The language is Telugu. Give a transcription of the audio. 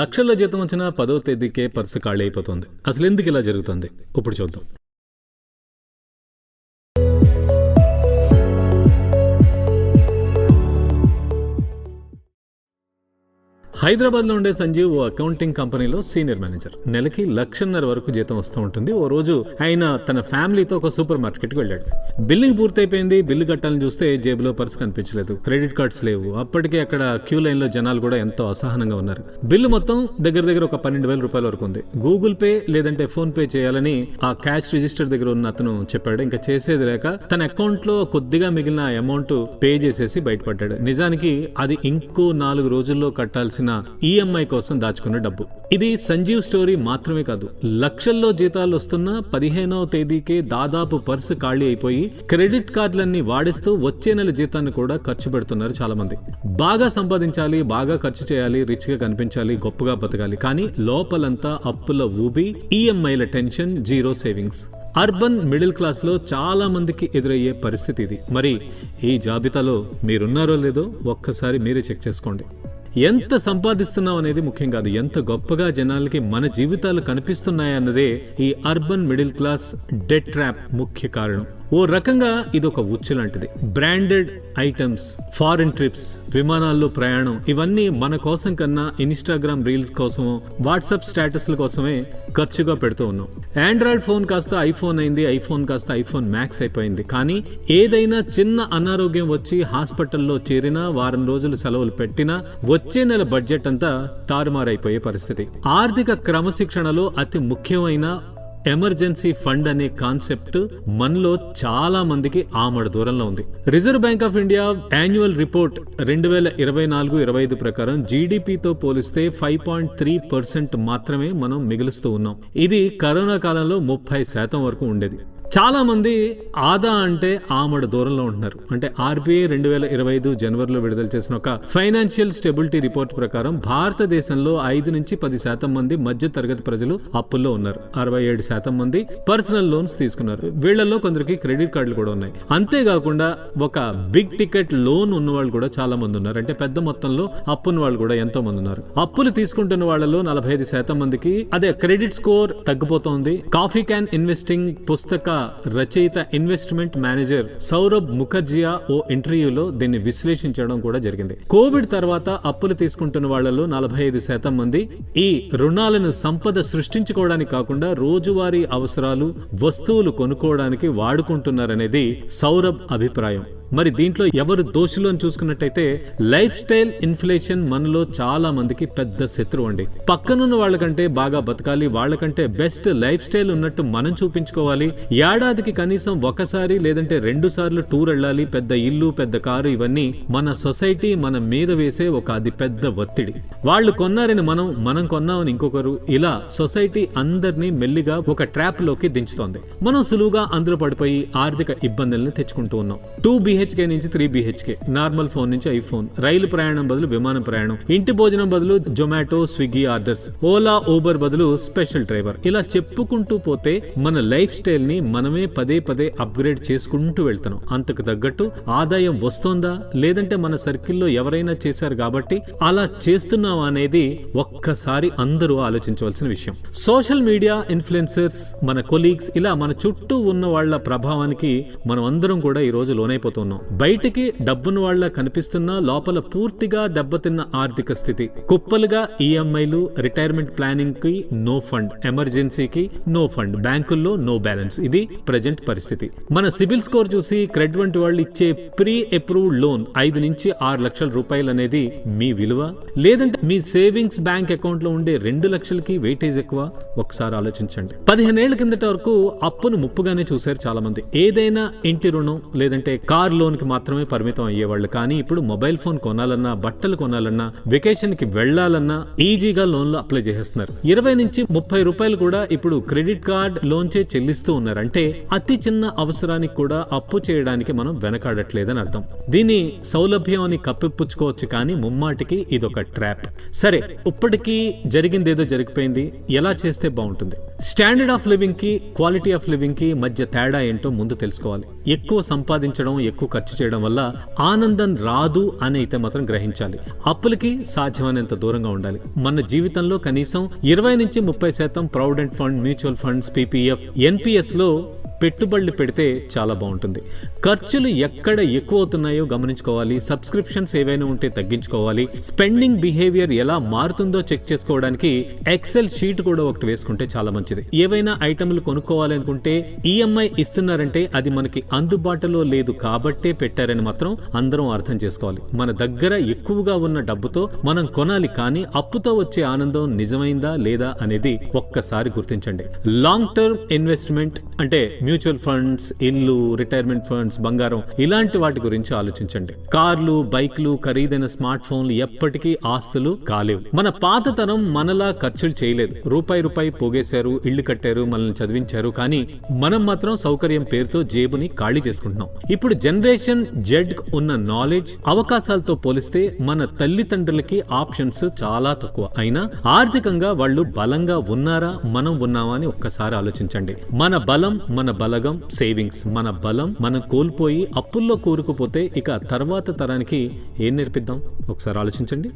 లక్షల్లో జీతం వచ్చిన పదో తేదీకే పర్సు ఖాళీ అయిపోతుంది. అసలు ఎందుకు ఇలా జరుగుతుంది? ఇప్పుడు చూద్దాం. హైదరాబాద్లో ఉండే సంజీవ్ ఓ అకౌంటింగ్ కంపెనీలో సీనియర్ మేనేజర్. నెలకి లక్షన్నర వరకు జీతం వస్తూ ఉంటుంది. ఓ రోజు ఆయన తన ఫ్యామిలీతో ఒక సూపర్ మార్కెట్కి వెళ్ళాడు. బిల్లింగ్ పూర్తయిపోయింది. బిల్లు కట్టాలని చూస్తే జేబులో పర్స్ కనిపించలేదు. క్రెడిట్ కార్డ్స్ లేవు. అప్పటికే అక్కడ క్యూ లైన్లో జనాలు కూడా ఎంతో అసహనంగా ఉన్నారు. బిల్లు మొత్తం దగ్గర దగ్గర ఒక పన్నెండు వేల రూపాయల వరకు ఉంది. గూగుల్ పే లేదంటే ఫోన్ పే చేయాలని ఆ క్యాష్ రిజిస్టర్ దగ్గర ఉన్న అతను చెప్పాడు. ఇంకా చేసేది లేక తన అకౌంట్లో కొద్దిగా మిగిలిన అమౌంట్ పే చేసేసి బయటపడ్డాడు. నిజానికి అది ఇంకో నాలుగు రోజుల్లో కట్టాల్సిన ఈఎంఐ కోసం దాచుకున్న డబ్బు. ఇది సంజీవ్ స్టోరీ మాత్రమే కాదు. లక్షల్లో జీతాలు వస్తున్న పదిహేనవ తేదీకే దాదాపు పర్సు ఖాళీ అయిపోయి క్రెడిట్ కార్డులన్నీ వాడిస్తూ వచ్చే నెల జీతాన్ని కూడా ఖర్చు పెడుతున్నారు చాలా మంది బాగా సంపాదించాలి బాగా ఖర్చు చేయాలి రిచ్గా కనిపించాలి గొప్పగా బతకాలి. కానీ లోపలంతా అప్పుల ఊబి ఈఎంఐల tension zero savings. Urban middle క్లాస్లో చాలా మందికి ఎదురయ్యే పరిస్థితి ఇది. మరి ఈ జాబితాలో మీరున్నారో లేదో ఒక్కసారి మీరే చెక్ చేసుకోండి. ఎంత సంపాదిస్తున్నాం అనేది ముఖ్యం కాదు. ఎంత గొప్పగా జనాలకి మన జీవితాలు కనిపిస్తున్నాయన్నదే ఈ urban middle class debt trap ముఖ్య కారణం. ఓ రకంగా ఇది ఒక ఉచ్చు లాంటిది. బ్రాండెడ్ ఐటమ్స్ ఫారిన్ ట్రిప్స్ విమానాల్లో ప్రయాణం ఇవన్నీ మన కోసం కన్నా ఇన్స్టాగ్రామ్ రీల్స్ కోసమో వాట్సాప్ స్టేటస్ల కోసమే ఖర్చుగా పెడుతూ ఉన్నాం. ఆండ్రాయిడ్ ఫోన్ కాస్త ఐఫోన్ అయింది ఐఫోన్ కాస్త ఐఫోన్ మ్యాక్స్ అయిపోయింది. కానీ ఏదైనా చిన్న అనారోగ్యం వచ్చి హాస్పిటల్లో చేరినా వారం రోజులు సెలవులు పెట్టినా వచ్చే నెల బడ్జెట్ అంతా తారుమారైపోయే పరిస్థితి. ఆర్థిక క్రమశిక్షణలో అతి ముఖ్యమైన ఎమర్జెన్సీ ఫండ్ అనే కాన్సెప్ట్ మనలో చాలా మందికి ఆమడ దూరంలో ఉంది. Reserve bank of India annual report రెండు వేల ఇరవై నాలుగు ఇరవై ఐదు ప్రకారం జీడిపితో పోలిస్తే ఫైవ్ పాయింట్ త్రీ పర్సెంట్ మాత్రమే మనం మిగులుస్తూ ఉన్నాం. ఇది కరోనా కాలంలో ముప్పై శాతం వరకు ఉండేది. చాలామంది ఆదా అంటే ఆమడ దూరంలో ఉంటున్నారు. అంటే ఆర్బీఐ రెండు వేల ఇరవై ఐదు జనవరిలో విడుదల చేసిన ఒక ఫైనాన్షియల్ స్టెబిలిటీ రిపోర్ట్ ప్రకారం భారతదేశంలో ఐదు నుంచి పది శాతం మంది మధ్య తరగతి ప్రజలు అప్పుల్లో ఉన్నారు. అరవై ఏడు శాతం మంది పర్సనల్ లోన్స్ తీసుకున్నారు. వీళ్ళల్లో కొందరికి క్రెడిట్ కార్డులు కూడా ఉన్నాయి. అంతేకాకుండా ఒక బిగ్ టికెట్ లోన్ ఉన్న వాళ్ళు కూడా చాలా మంది ఉన్నారు. అంటే పెద్ద మొత్తంలో అప్పున్న వాళ్ళు కూడా ఎంతో మంది ఉన్నారు. అప్పులు తీసుకుంటున్న వాళ్ళలో నలభై ఐదు శాతం మందికి అదే క్రెడిట్ స్కోర్ తగ్గిపోతోంది. కాఫీ క్యాన్ ఇన్వెస్టింగ్ పుస్తక రచయిత ఇన్వెస్ట్మెంట్ మేనేజర్ సౌరభ్ ముఖర్జియా ఓ ఇంటర్వ్యూలో దీన్ని విశ్లేషించడం కూడా జరిగింది. కోవిడ్ తర్వాత అప్పులు తీసుకుంటున్న వాళ్ళలో నలభై ఐదు శాతం మంది ఈ రుణాలను సంపద సృష్టించుకోవడానికి కాకుండా రోజువారీ అవసరాలు వస్తువులు కొనుక్కోవడానికి వాడుకుంటున్నారనేది సౌరభ్ అభిప్రాయం. మరి దీంట్లో ఎవరు దోషులు అని చూసుకున్నట్టయితే లైఫ్ స్టైల్ ఇన్ఫ్లేషన్ మనలో చాలా మందికి పెద్ద శత్రువు అండి. పక్కనున్న వాళ్ళకంటే బాగా బతకాలి వాళ్ళకంటే బెస్ట్ లైఫ్ స్టైల్ ఉన్నట్టు మనం చూపించుకోవాలి. ఏడాదికి కనీసం ఒకసారి లేదంటే రెండు సార్లు టూర్ వెళ్ళాలి పెద్ద ఇల్లు పెద్ద కారు ఇవన్నీ మన సొసైటీ మన మీద వేసే ఒక అది పెద్ద ఒత్తిడి. వాళ్ళు కొన్నారని మనం మనం కొన్నామని ఇంకొకరు ఇలా సొసైటీ అందరినీ మెల్లిగా ఒక ట్రాప్లోకి దించుతోంది. మనం సులువుగా అందులో పడిపోయి ఆర్థిక ఇబ్బందుల్ని తెచ్చుకుంటూ ఉన్నాం. టూ బిహెచ్కే నుంచి త్రీ బిహెచ్కే నార్మల్ ఫోన్ నుంచి ఐఫోన్ రైలు ప్రయాణం బదులు విమాన ప్రయాణం. ఇంటి భోజనం బదులు జొమాటో స్విగ్గీ ఆర్డర్స్ ఓలా ఊబర్ బదులు స్పెషల్ డ్రైవర్ ఇలా చెప్పుకుంటూ పోతే మన లైఫ్ స్టైల్ని మనమే పదే పదే అప్గ్రేడ్ చేసుకుంటూ వెళ్తున్నాం. అంతకు తగ్గట్టు ఆదాయం వస్తోందా? లేదంటే మన సర్కిల్లో ఎవరైనా చేశారు కాబట్టి అలా చేస్తున్నావా అనేది ఒక్కసారి అందరూ ఆలోచించవలసిన విషయం. సోషల్ మీడియా ఇన్ఫ్లుయెన్సర్స్ మన కొలీగ్స్ ఇలా మన చుట్టూ ఉన్న వాళ్ళ ప్రభావానికి మనం అందరం కూడా ఈ రోజు లోనైపోతున్నాం. బయటికి డబ్బును వాళ్ళ కనిపిస్తున్నా లోపల పూర్తిగా దెబ్బతిన్న ఆర్థిక స్థితి. కుప్పలుగా ఈఎంఐలు రిటైర్మెంట్ ప్లానింగ్కి నో ఫండ్ ఎమర్జెన్సీకి నో ఫండ్ బ్యాంకుల్లో నో బ్యాలెన్స్. ఇది ప్రజెంట్ పరిస్థితి. మన సిబిల్ స్కోర్ చూసి క్రెడ్ వంటి వాళ్ళు ఇచ్చే ప్రీ అప్రూవ్డ్ లోన్ ఐదు నుంచి ఆరు లక్షల రూపాయలు అనేది మీ విలువ? లేదంటే మీ సేవింగ్స్ బ్యాంక్ అకౌంట్లో ఉండే రెండు లక్షలకి వెయిటేజ్ ఎక్కువ? ఒకసారి ఆలోచించండి. పదిహేనేళ్ళ కిందట వరకు అప్పును ముప్పుగానే చూశారు చాలా మంది ఏదైనా ఇంటి రుణం లేదంటే కార్ లోన్కి మాత్రమే పరిమితం అయ్యేవాళ్ళు. కానీ ఇప్పుడు మొబైల్ ఫోన్ కొనాలన్నా బట్టలు కొనాలన్నా వెకేషన్కి వెళ్ళాలన్నా ఈజీగా లోన్లు అప్లై చేసేస్తున్నారు. ఇరవై నుంచి ముప్పై రూపాయలు కూడా ఇప్పుడు క్రెడిట్ కార్డ్ లోన్చే చెల్లిస్తూ ఉన్నారు. అంటే అతి చిన్న అవసరానికి కూడా అప్పు చేయడానికి మనం వెనకాడట్లేదని అర్థం. దీని సౌలభ్యం అని కప్పిపుచ్చుకోవచ్చు కానీ ముమ్మాటికి ఇదొక ట్రాప్. సరే ఇప్పటికీ జరిగిందేదో జరిగిపోయింది. ఎలా చేస్తే బాగుంటుంది. స్టాండర్డ్ ఆఫ్ లివింగ్కి క్వాలిటీ ఆఫ్ లివింగ్కి మధ్య తేడా ఏంటో ముందు తెలుసుకోవాలి. ఎక్కువ సంపాదించడం ఎక్కువ ఖర్చు చేయడం వల్ల ఆనందం రాదు అని అయితే మాత్రం గ్రహించాలి. అప్పులకి సాధ్యమైనంత దూరంగా ఉండాలి. మన జీవితంలో కనీసం ఇరవై నుంచి ముప్పై శాతం provident fund mutual funds PPF ఎన్పిఎస్లో పెట్టుబడులు పెడితే చాలా బాగుంటుంది. ఖర్చులు ఎక్కడ ఎక్కువ అవుతున్నాయో గమనించుకోవాలి. సబ్స్క్రిప్షన్స్ ఏవైనా ఉంటే తగ్గించుకోవాలి. స్పెండింగ్ బిహేవియర్ ఎలా మారుతుందో చెక్ చేసుకోవడానికి ఎక్సెల్ షీట్ కూడా ఒకటి వేసుకుంటే చాలా మంచిది. ఏవైనా ఐటమ్లు కొనుక్కోవాలనుకుంటే ఈఎంఐ ఇస్తున్నారంటే అది మనకి అందుబాటులో లేదు కాబట్టే పెట్టారని మాత్రం అందరం అర్థం చేసుకోవాలి. మన దగ్గర ఎక్కువగా ఉన్న డబ్బుతో మనం కొనాలి కానీ అప్పుతో వచ్చే ఆనందం నిజమైందా లేదా అనేది ఒక్కసారి గుర్తించండి. లాంగ్ టర్మ్ ఇన్వెస్ట్మెంట్ అంటే మ్యూచువల్ ఫండ్స్ ఇల్లు రిటైర్మెంట్ ఫండ్స్ బంగారం ఇలాంటి వాటి గురించి ఆలోచించండి. కార్లు బైక్లు ఖరీదైన స్మార్ట్ ఫోన్లు ఎప్పటికీ ఆస్తులు కాలేవు. మన పాతతనం మనలా ఖర్చులు చేయలేదు. రూపాయి రూపాయి పోగేశారు ఇళ్ళు కట్టారు మనల్ని చదివించారు కానీ మనం మాత్రం సౌకర్యం పేరుతో జేబుని ఖాళీ చేసుకుంటున్నాం. ఇప్పుడు జనరేషన్ జెడ్ ఉన్న నాలెడ్జ్ అవకాశాలతో పోలిస్తే మన తల్లిదండ్రులకి ఆప్షన్స్ చాలా తక్కువ. అయినా ఆర్థికంగా వాళ్ళు బలంగా ఉన్నారా మనం ఉన్నామా అని ఒక్కసారి ఆలోచించండి. మన బలం మన బలగం సేవింగ్స్ మన బలం మనం కోల్పోయి అప్పుల్లో కూరుకుపోతే ఇక తర్వాత తరానికి ఏం నేర్పిద్దాం? ఒకసారి ఆలోచించండి.